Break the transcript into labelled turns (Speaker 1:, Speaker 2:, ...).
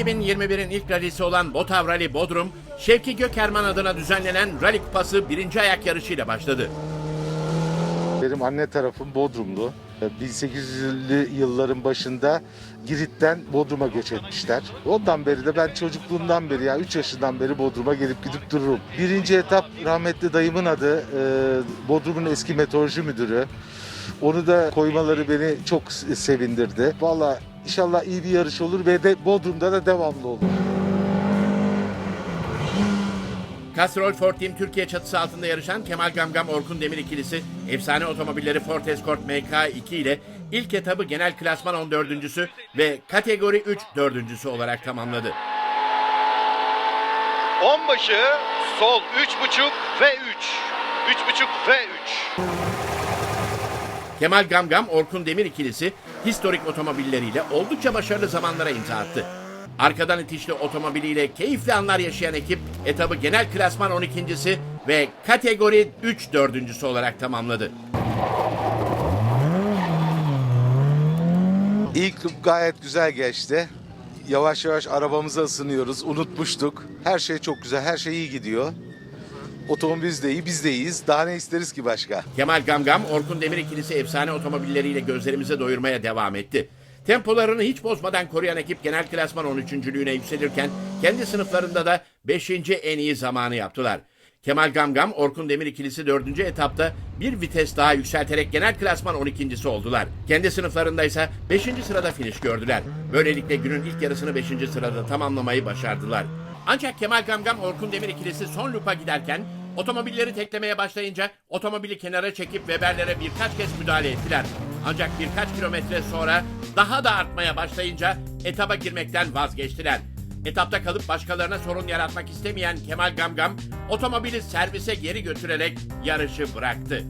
Speaker 1: 2021'in ilk rallisi olan Botav Rally Bodrum, Şevki Gökerman adına düzenlenen Rally Kupası birinci ayak yarışıyla başladı.
Speaker 2: Benim anne tarafım Bodrumlu. 1800'lü yılların başında Girit'ten Bodrum'a göç etmişler. Ondan beri de ben çocukluğumdan beri ya 3 yaşından beri Bodrum'a gelip gidip dururum. Birinci etap rahmetli dayımın adı e, Bodrum'un eski meteoroloji müdürü. Onu da koymaları beni çok sevindirdi. Valla inşallah iyi bir yarış olur ve de Bodrum'da da devamlı olur.
Speaker 1: Castrol Ford Team Türkiye çatısı altında yarışan Kemal Gamgam Orkun Demir ikilisi efsane otomobilleri Ford Escort MK2 ile ilk etabı genel klasman 14.sü ve kategori 3 4.sü olarak tamamladı.
Speaker 3: Onbaşı sol 3.5 ve 3. 3.5 ve 3.
Speaker 1: Kemal Gamgam Orkun Demir ikilisi historik otomobilleriyle oldukça başarılı zamanlara imza attı. Arkadan itişli otomobiliyle keyifli anlar yaşayan ekip etabı genel klasman 12.si ve kategori 3 4.sü olarak tamamladı.
Speaker 2: İlk gayet güzel geçti. Yavaş yavaş arabamıza ısınıyoruz. Unutmuştuk. Her şey çok güzel. Her şey iyi gidiyor. Otomobilimiz de iyi, biz de iyiyiz. Daha ne isteriz ki başka?
Speaker 1: Kemal Gamgam, Orkun Demir ikilisi efsane otomobilleriyle gözlerimize doyurmaya devam etti. Tempolarını hiç bozmadan koruyan ekip genel klasman 13.lüğüne yükselirken kendi sınıflarında da 5. en iyi zamanı yaptılar. Kemal Gamgam, Orkun Demir ikilisi 4. etapta bir vites daha yükselterek genel klasman 12.si oldular. Kendi sınıflarında ise 5. sırada finish gördüler. Böylelikle günün ilk yarısını 5. sırada tamamlamayı başardılar. Ancak Kemal Gamgam, Orkun Demir ikilisi son lupa giderken Otomobilleri teklemeye başlayınca otomobili kenara çekip Weber'lere birkaç kez müdahale ettiler. Ancak birkaç kilometre sonra daha da artmaya başlayınca etaba girmekten vazgeçtiler. Etapta kalıp başkalarına sorun yaratmak istemeyen Kemal Gamgam otomobili servise geri götürerek yarışı bıraktı.